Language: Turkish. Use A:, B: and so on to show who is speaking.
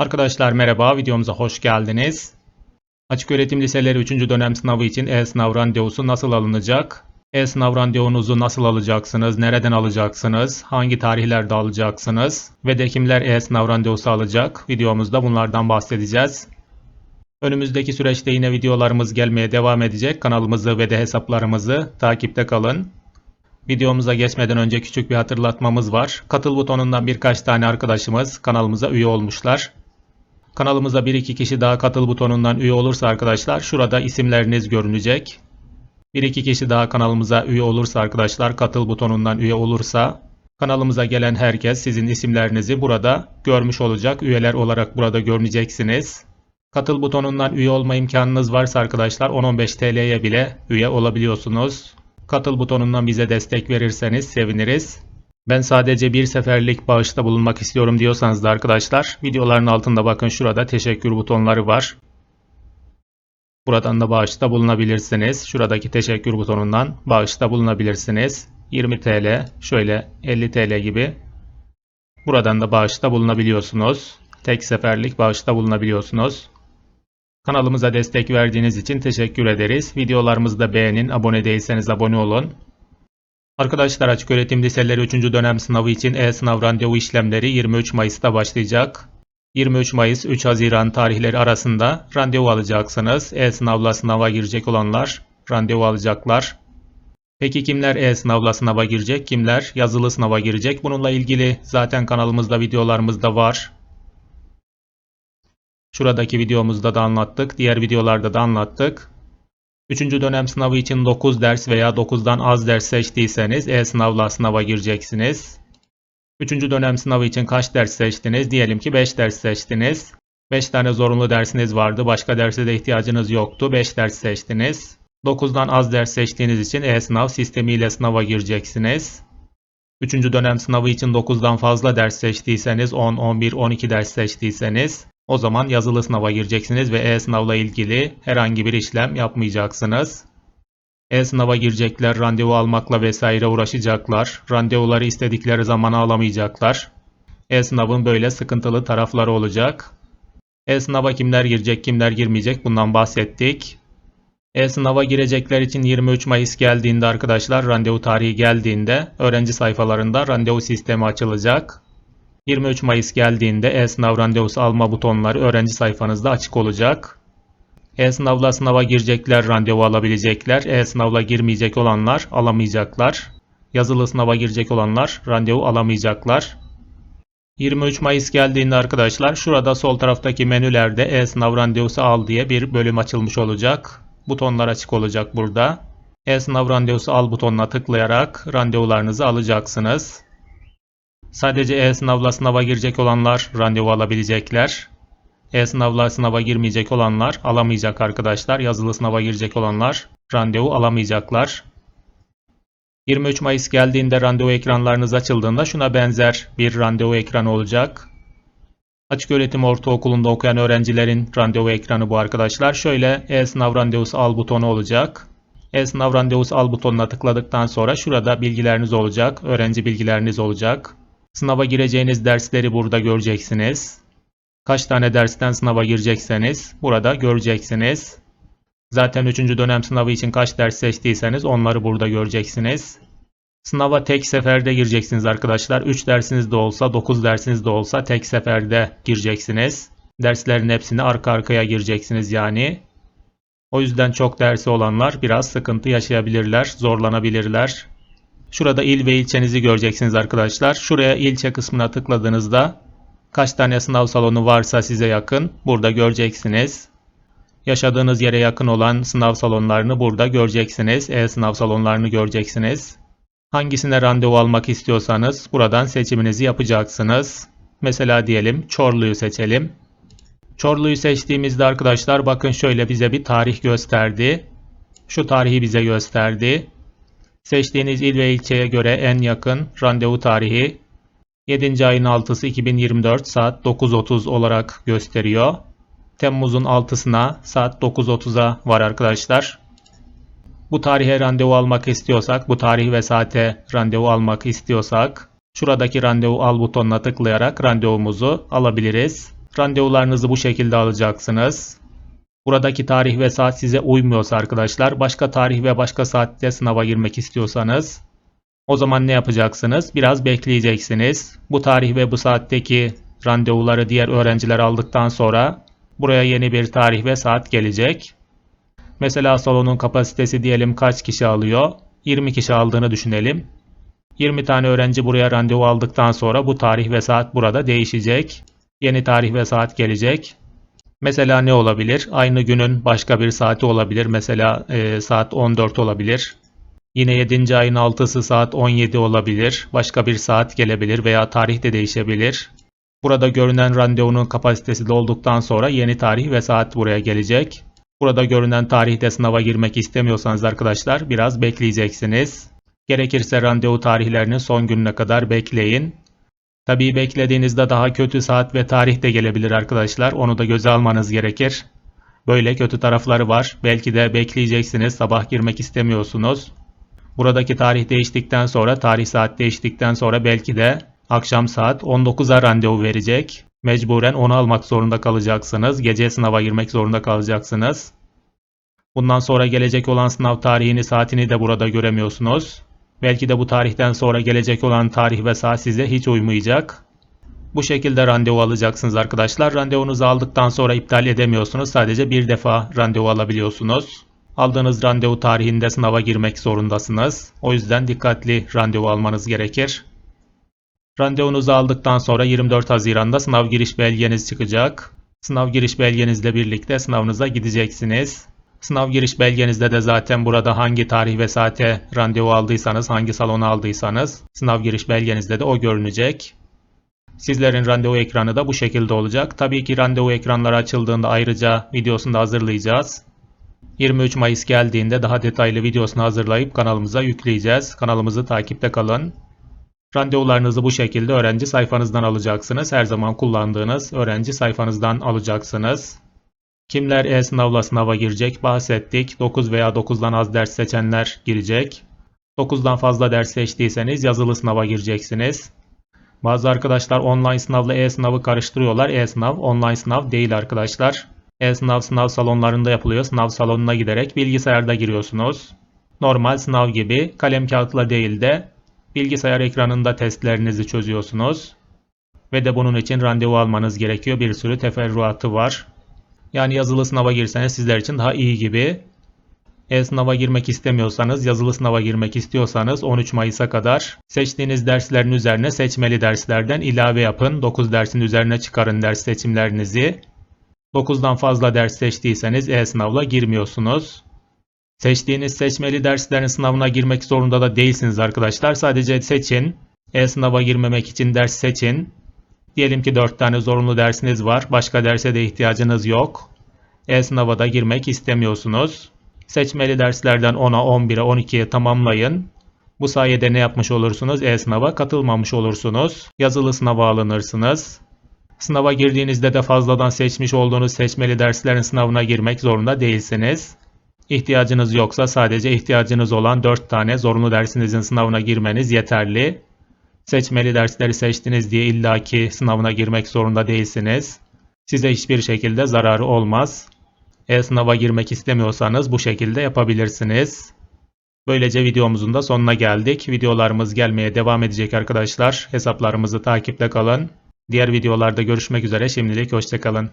A: Arkadaşlar merhaba, videomuza hoş geldiniz. Açık öğretim liseleri 3. dönem sınavı için e-sınav randevusu nasıl alınacak? E-sınav randevunuzu nasıl alacaksınız? Nereden alacaksınız? Hangi tarihlerde alacaksınız? Ve de kimler e-sınav randevusu alacak? Videomuzda bunlardan bahsedeceğiz. Önümüzdeki süreçte yine videolarımız gelmeye devam edecek. Kanalımızı ve de hesaplarımızı takipte kalın. Videomuza geçmeden önce küçük bir hatırlatmamız var. Katıl butonundan birkaç tane arkadaşımız kanalımıza üye olmuşlar. Kanalımıza 1-2 kişi daha katıl butonundan üye olursa arkadaşlar şurada isimleriniz görünecek. 1-2 kişi daha kanalımıza üye olursa arkadaşlar katıl butonundan üye olursa kanalımıza gelen herkes sizin isimlerinizi burada görmüş olacak. Üyeler olarak burada görüneceksiniz. Katıl butonundan üye olma imkanınız varsa arkadaşlar 10-15 TL'ye bile üye olabiliyorsunuz. Katıl butonundan bize destek verirseniz seviniriz. Ben sadece bir seferlik bağışta bulunmak istiyorum diyorsanız da arkadaşlar videoların altında bakın şurada teşekkür butonları var. Buradan da bağışta bulunabilirsiniz. Şuradaki teşekkür butonundan bağışta bulunabilirsiniz. 20 TL, şöyle 50 TL gibi. Buradan da bağışta bulunabiliyorsunuz. Tek seferlik bağışta bulunabiliyorsunuz. Kanalımıza destek verdiğiniz için teşekkür ederiz. Videolarımızı da beğenin, abone değilseniz abone olun. Arkadaşlar Açık Öğretim Liseleri 3. dönem sınavı için e-sınav randevu işlemleri 23 Mayıs'ta başlayacak. 23 Mayıs 3 Haziran tarihleri arasında randevu alacaksınız. E-sınavla sınava girecek olanlar randevu alacaklar. Peki kimler e-sınavla sınava girecek, kimler yazılı sınava girecek? Bununla ilgili zaten kanalımızda videolarımızda var. Şuradaki videomuzda da anlattık. Diğer videolarda da anlattık. 3. dönem sınavı için 9 ders veya 9'dan az ders seçtiyseniz e-sınavla sınava gireceksiniz. 3. dönem sınavı için kaç ders seçtiniz? Diyelim ki 5 ders seçtiniz. 5 tane zorunlu dersiniz vardı. Başka derse de ihtiyacınız yoktu. 5 ders seçtiniz. 9'dan az ders seçtiğiniz için e-sınav sistemiyle sınava gireceksiniz. 3. dönem sınavı için 9'dan fazla ders seçtiyseniz 10, 11, 12 ders seçtiyseniz o zaman yazılı sınava gireceksiniz ve e-sınavla ilgili herhangi bir işlem yapmayacaksınız. E-sınava girecekler, randevu almakla vesaire uğraşacaklar. Randevuları istedikleri zamana alamayacaklar. E-sınavın böyle sıkıntılı tarafları olacak. E-sınava kimler girecek, kimler girmeyecek bundan bahsettik. E-sınava girecekler için 23 Mayıs geldiğinde arkadaşlar randevu tarihi geldiğinde öğrenci sayfalarında randevu sistemi açılacak. 23 Mayıs geldiğinde e-sınav randevusu alma butonları öğrenci sayfanızda açık olacak. E-sınavla sınava girecekler randevu alabilecekler. E-sınavla girmeyecek olanlar alamayacaklar. Yazılı sınava girecek olanlar randevu alamayacaklar. 23 Mayıs geldiğinde arkadaşlar şurada sol taraftaki menülerde e-sınav randevusu al diye bir bölüm açılmış olacak. Butonlar açık olacak burada. E-sınav randevusu al butonuna tıklayarak randevularınızı alacaksınız. Sadece e-sınavla sınava girecek olanlar randevu alabilecekler. E-sınavla sınava girmeyecek olanlar alamayacak arkadaşlar. Yazılı sınava girecek olanlar randevu alamayacaklar. 23 Mayıs geldiğinde randevu ekranlarınız açıldığında şuna benzer bir randevu ekranı olacak. Açık öğretim ortaokulunda okuyan öğrencilerin randevu ekranı bu arkadaşlar. Şöyle e-sınav randevusu al butonu olacak. E-sınav randevusu al butonuna tıkladıktan sonra şurada bilgileriniz olacak. Öğrenci bilgileriniz olacak. Sınava gireceğiniz dersleri burada göreceksiniz. Kaç tane dersten sınava girecekseniz burada göreceksiniz. Zaten 3. dönem sınavı için kaç ders seçtiyseniz onları burada göreceksiniz. Sınava tek seferde gireceksiniz arkadaşlar. 3 dersiniz de olsa 9 dersiniz de olsa tek seferde gireceksiniz. Derslerin hepsini arka arkaya gireceksiniz yani. O yüzden çok dersi olanlar biraz sıkıntı yaşayabilirler, zorlanabilirler. Şurada il ve ilçenizi göreceksiniz arkadaşlar. Şuraya ilçe kısmına tıkladığınızda kaç tane sınav salonu varsa size yakın burada göreceksiniz. Yaşadığınız yere yakın olan sınav salonlarını burada göreceksiniz. E-sınav salonlarını göreceksiniz. Hangisine randevu almak istiyorsanız buradan seçiminizi yapacaksınız. Mesela diyelim Çorlu'yu seçelim. Çorlu'yu seçtiğimizde arkadaşlar bakın şöyle bize bir tarih gösterdi. Şu tarihi bize gösterdi. Seçtiğiniz il ve ilçeye göre en yakın randevu tarihi 7. ayın 6'sı 2024 saat 9.30 olarak gösteriyor. Temmuz'un 6'sına saat 9.30'a var arkadaşlar. Bu tarihe randevu almak istiyorsak, bu tarih ve saate randevu almak istiyorsak şuradaki randevu al butonuna tıklayarak randevumuzu alabiliriz. Randevularınızı bu şekilde alacaksınız. Buradaki tarih ve saat size uymuyorsa arkadaşlar, başka tarih ve başka saatte sınava girmek istiyorsanız o zaman ne yapacaksınız? Biraz bekleyeceksiniz. Bu tarih ve bu saatteki randevuları diğer öğrenciler aldıktan sonra buraya yeni bir tarih ve saat gelecek. Mesela salonun kapasitesi diyelim kaç kişi alıyor? 20 kişi aldığını düşünelim. 20 tane öğrenci buraya randevu aldıktan sonra bu tarih ve saat burada değişecek. Yeni tarih ve saat gelecek. Mesela ne olabilir? Aynı günün başka bir saati olabilir. Mesela e, saat 14 olabilir. Yine 7. ayın 6'sı saat 17 olabilir. Başka bir saat gelebilir veya tarih de değişebilir. Burada görünen randevunun kapasitesi dolduktan sonra yeni tarih ve saat buraya gelecek. Burada görünen tarihte sınava girmek istemiyorsanız arkadaşlar biraz bekleyeceksiniz. Gerekirse randevu tarihlerinin son gününe kadar bekleyin. Tabii beklediğinizde daha kötü saat ve tarih de gelebilir arkadaşlar. Onu da göze almanız gerekir. Böyle kötü tarafları var. Belki de bekleyeceksiniz. Sabah girmek istemiyorsunuz. Buradaki tarih değiştikten sonra, tarih saat değiştikten sonra belki de akşam saat 19'a randevu verecek. Mecburen onu almak zorunda kalacaksınız. Gece sınava girmek zorunda kalacaksınız. Bundan sonra gelecek olan sınav tarihini, saatini de burada göremiyorsunuz. Belki de bu tarihten sonra gelecek olan tarih ve saat size hiç uymayacak. Bu şekilde randevu alacaksınız arkadaşlar. Randevunuzu aldıktan sonra iptal edemiyorsunuz. Sadece bir defa randevu alabiliyorsunuz. Aldığınız randevu tarihinde sınava girmek zorundasınız. O yüzden dikkatli randevu almanız gerekir. Randevunuzu aldıktan sonra 24 Haziran'da sınav giriş belgeniz çıkacak. Sınav giriş belgenizle birlikte sınavınıza gideceksiniz. Sınav giriş belgenizde de zaten burada hangi tarih ve saate randevu aldıysanız, hangi salona aldıysanız sınav giriş belgenizde de o görünecek. Sizlerin randevu ekranı da bu şekilde olacak. Tabii ki randevu ekranları açıldığında ayrıca videosunu da hazırlayacağız. 23 Mayıs geldiğinde daha detaylı videosunu hazırlayıp kanalımıza yükleyeceğiz. Kanalımızı takipte kalın. Randevularınızı bu şekilde öğrenci sayfanızdan alacaksınız. Her zaman kullandığınız öğrenci sayfanızdan alacaksınız. Kimler e-sınavla sınava girecek bahsettik. 9 veya 9'dan az ders seçenler girecek. 9'dan fazla ders seçtiyseniz yazılı sınava gireceksiniz. Bazı arkadaşlar online sınavla e-sınavı karıştırıyorlar. E-sınav online sınav değil arkadaşlar. E-sınav sınav salonlarında yapılıyor. Sınav salonuna giderek bilgisayarda giriyorsunuz. Normal sınav gibi kalem kağıtla değil de bilgisayar ekranında testlerinizi çözüyorsunuz. Ve de bunun için randevu almanız gerekiyor. Bir sürü teferruatı var. Yani yazılı sınava girseniz sizler için daha iyi gibi. E-sınava girmek istemiyorsanız, yazılı sınava girmek istiyorsanız 13 Mayıs'a kadar seçtiğiniz derslerin üzerine seçmeli derslerden ilave yapın. 9 dersin üzerine çıkarın ders seçimlerinizi. 9'dan fazla ders seçtiyseniz e-sınavla girmiyorsunuz. Seçtiğiniz seçmeli derslerin sınavına girmek zorunda da değilsiniz arkadaşlar. Sadece seçin. E-sınava girmemek için ders seçin. Diyelim ki 4 tane zorunlu dersiniz var. Başka derse de ihtiyacınız yok. E-sınava da girmek istemiyorsunuz. Seçmeli derslerden 10'a, 11'e, 12'ye tamamlayın. Bu sayede ne yapmış olursunuz? E-sınava katılmamış olursunuz. Yazılı sınava alınırsınız. Sınava girdiğinizde de fazladan seçmiş olduğunuz seçmeli derslerin sınavına girmek zorunda değilsiniz. İhtiyacınız yoksa sadece ihtiyacınız olan 4 tane zorunlu dersinizin sınavına girmeniz yeterli. Seçmeli dersleri seçtiniz diye illaki sınavına girmek zorunda değilsiniz. Size hiçbir şekilde zararı olmaz. E-sınava girmek istemiyorsanız bu şekilde yapabilirsiniz. Böylece videomuzun da sonuna geldik. Videolarımız gelmeye devam edecek arkadaşlar. Hesaplarımızı takipte kalın. Diğer videolarda görüşmek üzere. Şimdilik hoşçakalın.